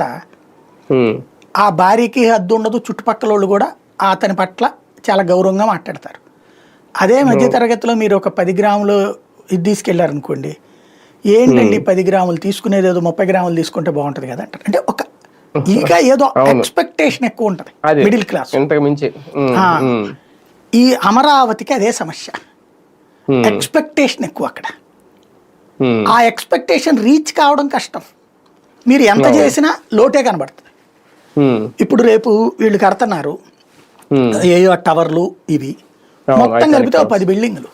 భర్త ఆ భార్యకి హద్దు ఉండదు చుట్టుపక్కల వాళ్ళు కూడా అతని పట్ల చాలా గౌరవంగా మాట్లాడతారు. అదే మధ్య తరగతిలో మీరు ఒక పది గ్రాములు ఇది తీసుకెళ్ళారనుకోండి ఏంటండి పది గ్రాములు తీసుకునేది? ఏదో ముప్పై గ్రాములు తీసుకుంటే బాగుంటది కదా అంటారు. అంటే ఒక ఇంకా ఏదో ఎక్స్పెక్టేషన్ ఎక్కువ ఉంటది మిడిల్ క్లాస్. మించి. ఈ అమరావతికి అదే సమస్య. ఎక్స్పెక్టేషన్ ఎక్కువ అక్కడ. ఆ ఎక్స్పెక్టేషన్ రీచ్ కావడం కష్టం. మీరు ఎంత చేసినా లోటే కనబడుతుంది. ఇప్పుడు రేపు వీళ్ళు కడుతున్నారు. ఏయో టవర్లు ఇవి. మొత్తం కలిపితే పది బిల్డింగ్లు.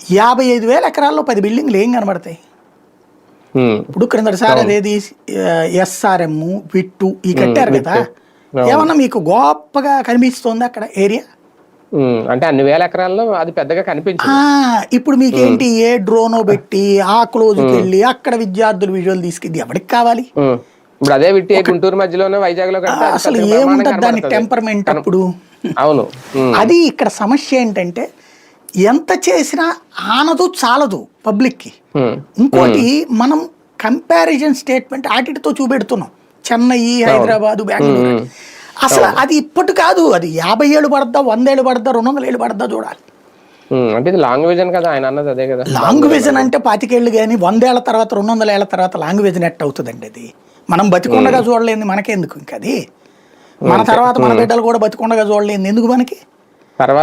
యాభై ఐదు వేల ఎకరాల్లో పది బిల్డింగ్లు ఏం కనబడతాయి? ఇప్పుడు క్రిందటిసారి అదేది ఎస్ఆర్ఎం విట్టు ఈ కట్టారు కదా. ఏమన్నా మీకు గొప్పగా కనిపిస్తోంది అక్కడ ఏరియా? అంటే అన్ని వేల ఎకరాల్లో అది పెద్దగా కనిపించింది. ఇప్పుడు మీకేంటి? ఏ డ్రోనో పెట్టి ఆ క్లోజ్కి వెళ్ళి అక్కడ విద్యార్థులు విజువల్ తీసుకెళ్ళి ఎవరికి కావాలి? ఇప్పుడు అదే విట్టి గుంటూరు మధ్యలోనే వైజాగ్లో అసలు ఏముంటది దాని. టెంపర్మెంట్ అప్పుడు? అవును. అది ఇక్కడ సమస్య ఏంటంటే ఎంత చేసినా ఆనదు చాలదు పబ్లిక్కి. ఇంకోటి మనం కంపారిజన్ స్టేట్మెంట్ ఆటితో చూపెడుతున్నాం. చెన్నై హైదరాబాదు బెంగళూరు. అసలు అది ఇప్పటి కాదు అది యాభై ఏళ్ళు పడద్దా వంద ఏళ్ళు పడద్దా రెండు వందల ఏళ్ళు పడద్దా చూడాలి. అంటే ఇది లాంగ్ విజన్ కదా ఆయన అన్నది అదే కదా. లాంగ్ విజన్ అంటే పాతికేళ్ళు కానీ వందేళ్ళ తర్వాత రెండు వందల ఏళ్ళ తర్వాత లాంగ్ విజన్ ఎట్ అవుతుందండి అది? మనం బతికొండగా చూడలేంది మనకెందుకు ఇంకా అది? మన తర్వాత మన బిడ్డలు కూడా బతికొండగా చూడలేంది ఎందుకు మనకి? తర్వాత